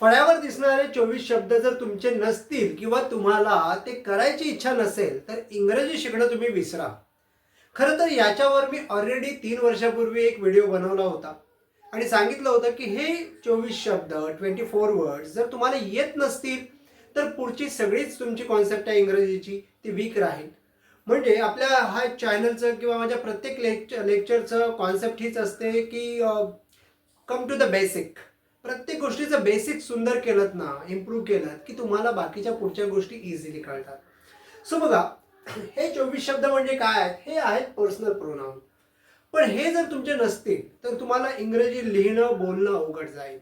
फळ्यावर दिसणारे चोवीस शब्द जर तुमचे नसतील किंवा तुम्हाला ते करायची इच्छा नसेल तर इंग्रजी शिकणं तुम्ही विसरा. खरं तर याच्यावर मी ऑलरेडी तीन वर्षापूर्वी एक व्हिडिओ बनवला होता. आणि सांगितलं होतं की हे चोवीस शब्द ट्वेंटी फोर वर्ड्स जर तुम्हाला येत नसतील तर पुढची सगळीच तुमची कॉन्सेप्ट आहे इंग्रजीची ती वीक राहील. म्हणजे आपल्या हा चॅनलचं किंवा माझ्या प्रत्येक लेक्चर लेक्चरचं कॉन्सेप्ट हीच असते की कम टू द बेसिक प्रत्येक गोष्टीचं बेसिक सुंदर केलं ना इम्प्रूव्ह केलं की तुम्हाला बाकीच्या पुढच्या गोष्टी इझिली कळतात. सो बघा हे चोवीस शब्द म्हणजे काय? आहेत हे आहेत पर्सनल प्रोनाऊन पण हे जर तुमचे नसतील तर तुम्हाला इंग्रजी लिहिणं बोलणं अवघड जाईल.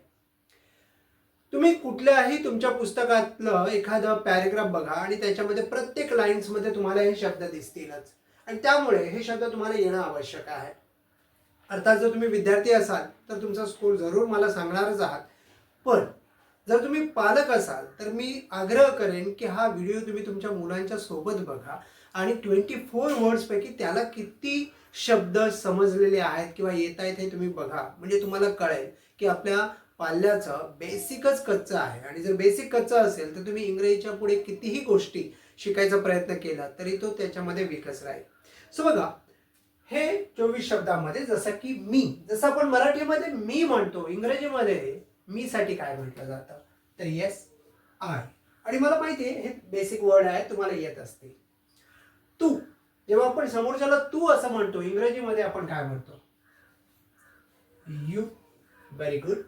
तुम्ही कुठल्याही तुमच्या पुस्तकातलं एखादं पॅरेग्राफ बघा आणि त्याच्यामध्ये प्रत्येक लाईन्समध्ये तुम्हाला हे शब्द दिसतीलच. आणि त्यामुळे हे शब्द तुम्हाला येणं आवश्यक आहे. अर्थात जर तुम्ही विद्यार्थी असाल तर तुमचा स्कोर जरूर मला सांगणारच आहात. पण जर तुम्ही पालक असाल तर मी आग्रह करेन की हा व्हिडिओ तुम्ही तुमच्या मुलांच्या सोबत बघा आणि ट्वेंटी फोर वर्ड्सपैकी त्याला किती शब्द समजलेले आहेत किंवा येत आहेत हे तुम्ही बघा. म्हणजे तुम्हाला कळेल की आपल्या पाल्याचं बेसिकच कच्चं आहे. आणि जर बेसिक कच्चं असेल तर तुम्ही इंग्रजीच्या पुढे कितीही गोष्टी शिकायचा प्रयत्न केला तरी तो त्याच्यामध्ये विकस राहील. सो बघा हे चोवीस शब्दामध्ये जसं की मी जसं आपण मराठीमध्ये मी म्हणतो इंग्रजीमध्ये मी साठी काय म्हटलं जातं? तर येस आय आणि मला माहिती आहे हे बेसिक वर्ड आहे तुम्हाला येत असते तू जेव्हा आपण समोरच्याला तू असं म्हणतो इंग्रजीमध्ये आपण काय म्हणतो? यू व्हेरी गुड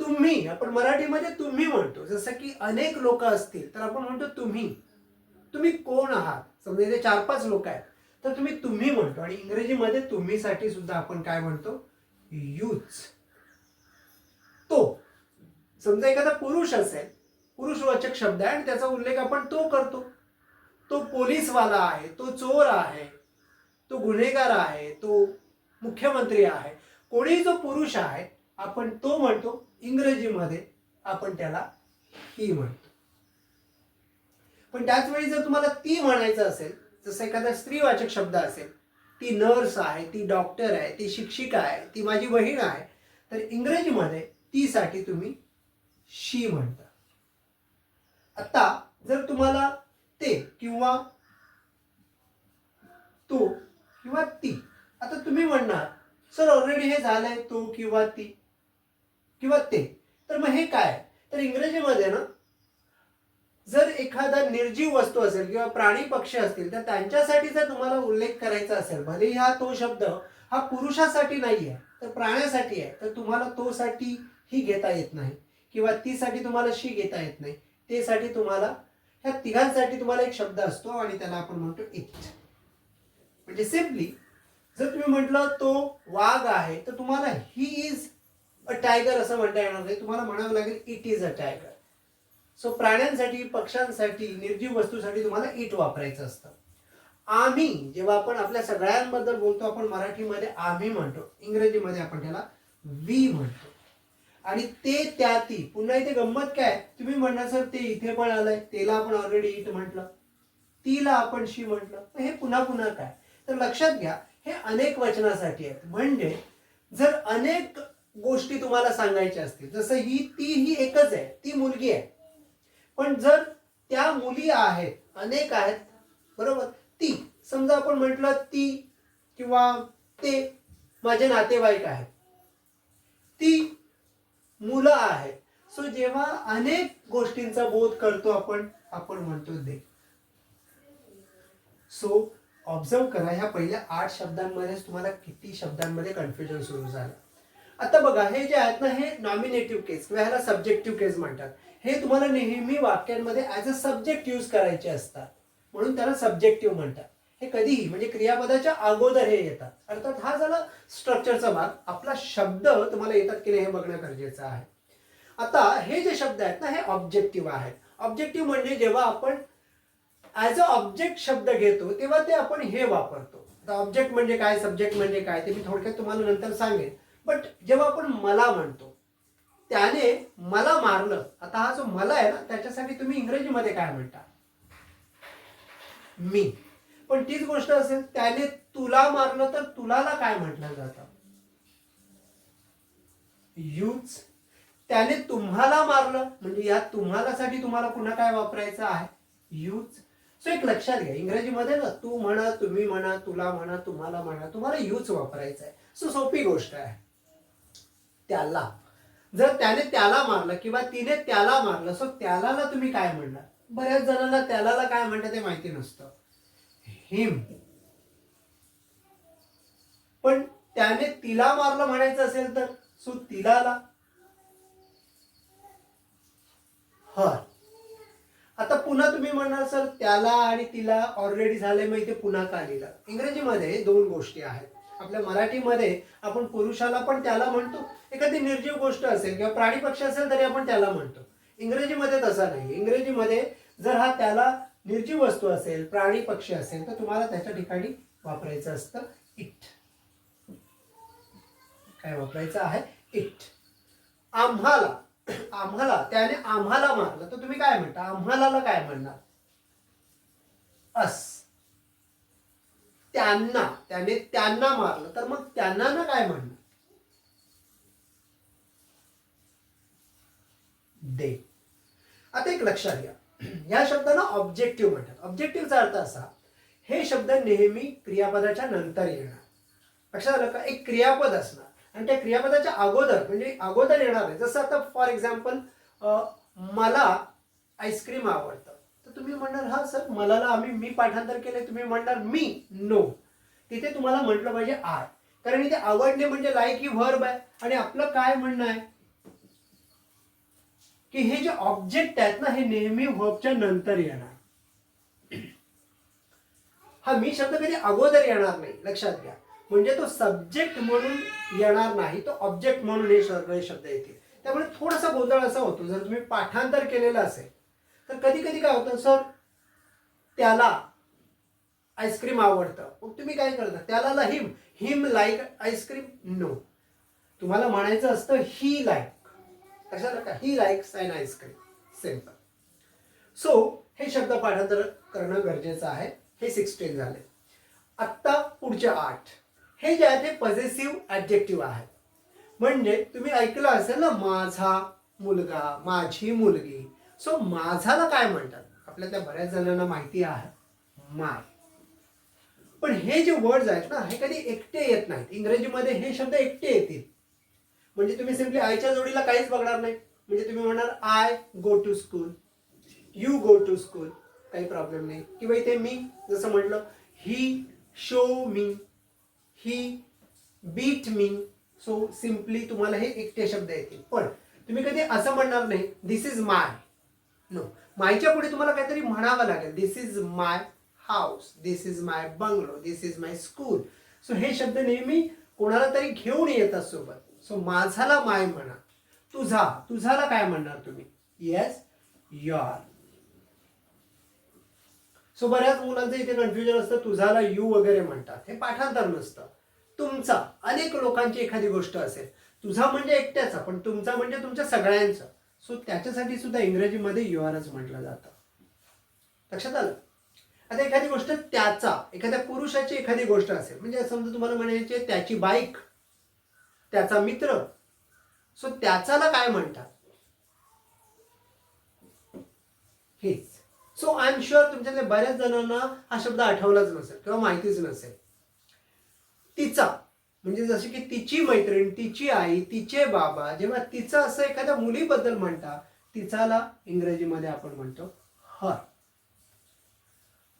तुम्ही आपण मराठीमध्ये तुम्ही म्हणतो. जसं की अनेक लोक असतील तर आपण म्हणतो तुम्ही. तुम्ही कोण आहात? समजा इथे चार पाच लोक आहेत. तर तुम्ही तुम्ही म्हणतो आणि इंग्रजीमध्ये तुम्हीसाठी सुद्धा आपण काय म्हणतो? यूज तो. समजा एखादा पुरुष असेल पुरुषवाचक शब्द आहे आणि त्याचा उल्लेख आपण तो करतो. तो पोलीसवाला आहे तो चोर आहे तो गुन्हेगार आहे तो मुख्यमंत्री आहे. कोणीही जो पुरुष आहे आपण तो म्हणतो इंग्रजीमध्ये आपण त्याला ही म्हणतो. पण त्याच वेळी जर तुम्हाला ती म्हणायचं असेल जसं एखादा स्त्रीवाचक शब्द असेल ती नर्स आहे ती डॉक्टर आहे ती शिक्षिका आहे ती माझी बहीण आहे तर इंग्रजीमध्ये तीसाठी तुम्ही शी म्हणता. आता जर तुम्हाला ते किंवा तो किंवा ती आता तुम्ही म्हणणार सर ऑलरेडी हे झालंय तो किंवा ती किंवा ते. तर मग हे काय? तर इंग्रजीमध्ये ना जर एखादा निर्जीव वस्तू असेल किंवा प्राणी पक्षी असतील तर त्यांच्यासाठी जर तुम्हाला उल्लेख करायचा असेल भले हा तो शब्द हा पुरुषासाठी नाही आहे तर प्राण्यासाठी आहे तर तुम्हाला तो साठी ही घेता येत नाही किंवा ती साठी तुम्हाला शी घेता येत नाही ते साठी तुम्हाला ह्या तिघांसाठी तुम्हाला एक शब्द असतो आणि त्याला आपण म्हणतो इट. म्हणजे सिम्पली जर तुम्ही म्हटलं तो वाघ आहे तर तुम्हाला ही इज अ टायगर असं म्हणता येणार नाही तुम्हाला म्हणावं लागेल it is a tiger so प्राण्यांसाठी पक्ष्यांसाठी निर्जीव वस्तूसाठी तुम्हाला इट वापरायचं असतं. आम्ही जेव्हा आपण आपल्या सगळ्यांबद्दल बोलतो आपण मराठीमध्ये आम्ही म्हणतो. इंग्रजीमध्ये आपण त्याला वी म्हणतो. आणि ते त्या ती पुन्हा इथे गंमत काय? तुम्ही म्हणणार सर ते इथे पण आलंय तेला आपण ऑलरेडी इट म्हटलं. तीला आपण शी म्हटलं. हे पुन्हा पुन्हा काय? तर लक्षात घ्या हे अनेक वचनासाठी आहेत. म्हणजे जर अनेक गोष्टी तुम्हाला सांगायच्या असतील जसं ही ती ही एकच आहे ती मुलगी आहे. पण जर त्या मुली आहेत अनेक आहेत बरोबर? ती समजा आपण म्हटलं ती किंवा ते माझे नातेवाईक आहेत. ती मुलं आहेत. सो जेव्हा अनेक गोष्टींचा बोध करतो आपण आपण म्हणतो दे. सो ऑब्झर्व करा ह्या पहिल्या आठ शब्दांमध्येच तुम्हाला किती शब्दांमध्ये कन्फ्युजन सुरू झालं. आता बघा हे जे आहेत ना हे नॉमिनेटिव्ह केस किंवा ह्याला सब्जेक्टिव्ह केस म्हणतात. हे तुम्हाला नेहमी वाक्यांमध्ये ॲज अ सब्जेक्ट यूज करायचे असतात. म्हणून त्याला सब्जेक्टिव्ह म्हणतात. हे कधीही म्हणजे क्रियापदाच्या अगोदर हे येतात. अर्थात हा झाला स्ट्रक्चरचा भाग. आपला शब्द तुम्हाला येतात की नाही हे बघणं गरजेचं आहे. आता हे जे शब्द आहेत ना हे ऑब्जेक्टिव्ह आहेत. ऑब्जेक्टिव्ह म्हणजे जेव्हा आपण ऍज अ ऑब्जेक्ट शब्द घेतो तेव्हा ते आपण हे वापरतो. आता ऑब्जेक्ट म्हणजे काय सब्जेक्ट म्हणजे काय ते मी थोडक्यात तुम्हाला नंतर सांगेन. बट जेव्हा आपण मला म्हणतो त्याने मला मारलं. आता हा जो मला आहे ना त्याच्यासाठी तुम्ही इंग्रजीमध्ये काय म्हणता? मी. पण तीच गोष्ट असेल त्याने तुला मारलं तर तुलाला काय म्हटलं जातं? यूज त्याने तुम्हाला मारलं म्हणजे या तुम्हाला साठी तुम्हाला पुन्हा काय वापरायचं आहे? यूज सो एक लक्षात घ्या इंग्रजीमध्ये ना तू म्हणा तुम्ही म्हणा तुला म्हणा तुम्हाला म्हणा तुम्हाला यूज वापरायचं आहे. सो सोपी गोष्ट आहे. त्याला. जर त्याने त्याला मारलं किंवा तिने त्याला मारलं सो त्याला तुम्ही काय म्हणणार? बऱ्याच जणांना त्याला काय म्हणतात ते माहिती नसतं. हिम. पण त्याने तिला मारलं म्हणायचं असेल तर सो तिलाला. हर आता पुन्हा तुम्ही म्हणाल सर त्याला आणि तिला ऑलरेडी झाले मग इथे पुन्हा का लिहिलं? इंग्रजीमध्ये दोन गोष्टी आहेत. आपल्या मराठीमध्ये आपण पुरुषाला पण त्याला म्हणतो. एखादी निर्जीव गोष्ट असेल किंवा प्राणी पक्षी असेल तरी आपण त्याला म्हणतो. इंग्रजीमध्ये तसा नाही. इंग्रजीमध्ये जर हा त्याला निर्जीव वस्तू असेल प्राणी पक्षी असेल तर तुम्हाला त्याच्या ठिकाणी वापरायचं असतं इट. काय वापरायचं आहे? इट. आम्हाला आम्हाला त्याने आम्हाला मारलं तर तुम्ही काय म्हणता? आम्हाला काय म्हणणार? अस. त्यांना त्याने त्यांना मारलं तर मग त्यांना ना काय म्हणणार दे. आता एक लक्षात घ्या. या शब्दाला ऑब्जेक्टिव्ह म्हणतात. ऑब्जेक्टिव्हचा अर्थ असा हे शब्द नेहमी क्रियापदाच्या नंतर येणार. लक्षात आलं का? एक क्रियापद असणार. आणि त्या क्रियापदाच्या अगोदर म्हणजे अगोदर येणार आहे. जसं आता फॉर एक्झाम्पल मला आईस्क्रीम आवडतं. तुम्ही म्हणणार हा सर मला आम्ही मी पाठांतर केले तुम्ही म्हणणार मी नो तिथे तुम्हाला म्हटलं पाहिजे आय. कारण इथे आवडणे म्हणजे लाईक ही व्हर्ब आहे. आणि आपलं काय म्हणणं आहे? की हे जे ऑब्जेक्ट आहेत ना हे नेहमी व्हर्बच्या नंतर येणार. हा मी शब्द कधी अगोदर येणार नाही लक्षात घ्या. म्हणजे तो सब्जेक्ट म्हणून येणार नाही तो ऑब्जेक्ट म्हणून हे सगळे शब्द येतील. त्यामुळे थोडासा गोंधळ असा होतो. जर तुम्ही पाठांतर केलेलं असेल तर कधी कधी काय होतं सर त्याला आईस्क्रीम आवडतं. मग तुम्ही काय करता? त्याला him. Him like ice cream? No तुम्हाला म्हणायचं असतं ही लाईक कशाला का? He likes and ice cream simple so हे शब्द पाठांतर करणं गरजेचं आहे. हे सिक्स्टीन झाले. आत्ता पुढचे आठ. हे जे आहे ते पॉझिटिव्ह ऍडजेक्टिव्ह आहे. म्हणजे तुम्ही ऐकलं असेल ना माझा मुलगा माझी मुलगी. सो माझाला काय म्हणतात? आपल्या त्या बऱ्याच जणांना माहिती आहे. माय पण हे जे वर्ड्स आहेत ना हे कधी एकटे येत नाहीत. इंग्रजीमध्ये हे शब्द एकटे येतील. म्हणजे तुम्ही सिम्पली आयच्या जोडीला काहीच बघणार नाही. म्हणजे तुम्ही म्हणणार I go to school you go to school काही प्रॉब्लेम नाही. किंवा इथे मी जसं म्हटलं he show me he beat me so simply तुम्हाला हे एकटे शब्द येतील. पण तुम्ही कधी असं म्हणणार नाही दिस इज माय नो मायच्या पुढे तुम्हाला काहीतरी म्हणावं लागेल. This is my house this is my bungalow this is my school so हे शब्द नेहमी कोणाला तरी घेऊन येतात सोबत सो माझाला माय म्हणा. तुझा. तुझाला काय म्हणणार तुम्ही? येस युअर सो बऱ्याच मुलांचं इथे कन्फ्युजन असतं. तुझाला यू वगैरे म्हणतात. हे पाठांतर नसतं. तुमचा. अनेक लोकांची एखादी गोष्ट असेल. तुझा म्हणजे एकट्याचा पण तुमचा म्हणजे तुमच्या सगळ्यांचं. सो त्याच्यासाठी सुद्धा इंग्रजीमध्ये यू आर एस म्हटलं जातं. लक्षात आलं? आता एखादी गोष्ट त्याचा एखाद्या पुरुषाची एखादी गोष्ट असेल म्हणजे समजा तुम्हाला म्हणायचे त्याची बाईक त्याचा मित्र सो त्याचाला काय म्हणतात? हेच. सो आय एम शुअर तुमच्यातल्या बऱ्याच जणांना हा शब्द आठवलाच नसेल किंवा माहितीच नसेल. तिचा. म्हणजे जशी की तिची मैत्रीण तिची आई तिचे बाबा जेव्हा तिचं असं एखाद्या मुलीबद्दल म्हणता तिचाला इंग्रजीमध्ये आपण म्हणतो हर.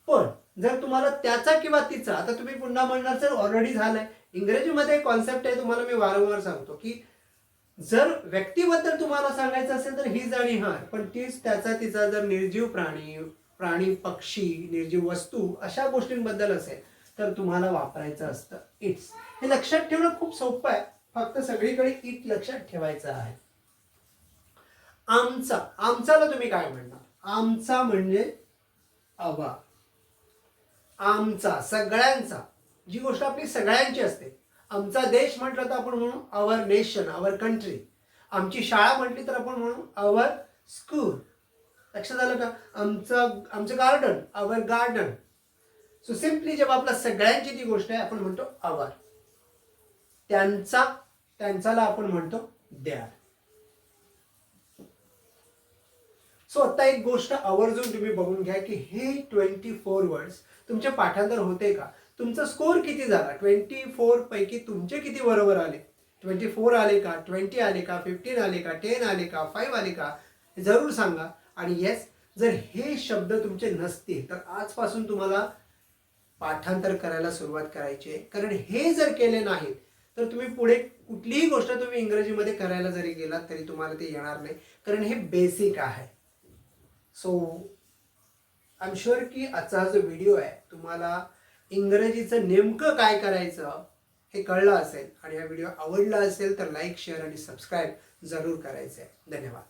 पण जर तुम्हाला त्याचा किंवा तिचा आता तुम्ही पुन्हा म्हणणार सर ऑलरेडी झालंय. इंग्रजीमध्ये कॉन्सेप्ट आहे तुम्हाला मी वारंवार सांगतो की जर व्यक्तीबद्दल तुम्हाला सांगायचं असेल तर हीच आणि हर. पण तीच त्याचा तिचा जर निर्जीव प्राणी प्राणी पक्षी निर्जीव वस्तू अशा गोष्टींबद्दल असेल तर तुम्हाला वापरायचं असतं. इट्स हे लक्षात ठेवणं खूप सोपं आहे. फक्त सगळीकडे इट लक्षात ठेवायचं आहे. आमचा आमचाला तुम्ही काय म्हणणार? आमचा म्हणजे आवा. आमचा सगळ्यांचा. जी गोष्ट आपली सगळ्यांची असते. आमचा देश म्हटलं तर आपण म्हणू अवर नेशन अवर कंट्री आमची शाळा म्हटली तर आपण म्हणू अवर स्कूल लक्षात आलं का? आमचं आमचं garden our garden so simply जेव्हा आपला सगळ्यांची ती गोष्ट आहे आपण म्हणतो अवर त्यांचा त्यांचाला आपण म्हणतो द्यार सो आता एक गोष्ट आवर्जून तुम्ही बघून घ्या की हे ट्वेंटी फोर वर्ड्स तुमचे पाठांतर होते का? तुमचा स्कोर किती झाला? ट्वेंटी फोर पैकी तुमचे किती बरोबर आले? ट्वेंटी फोर आले का? ट्वेंटी आले का? फिफ्टीन आले का? टेन आले का? फाईव्ह आले का? जरूर सांगा. आणि येस जर हे शब्द तुमचे नसतील तर आजपासून तुम्हाला पाठांतर करायला सुरुवात करायची आहे. कारण हे जर केले नाहीत तर तुम्ही पुढे कुठलीही गोष्ट तुम्ही इंग्रजीमध्ये करायला जरी गेलात तरी तुम्हाला ते येणार नाही. कारण हे बेसिक आहे. सो आय एम शुअर की आजचा जो व्हिडिओ आहे तुम्हाला इंग्रजीचं नेमकं काय करायचं हे कळलं असेल आणि हा व्हिडिओ आवडला असेल तर लाईक शेअर आणि सबस्क्राईब जरूर करायचं आहे धन्यवाद.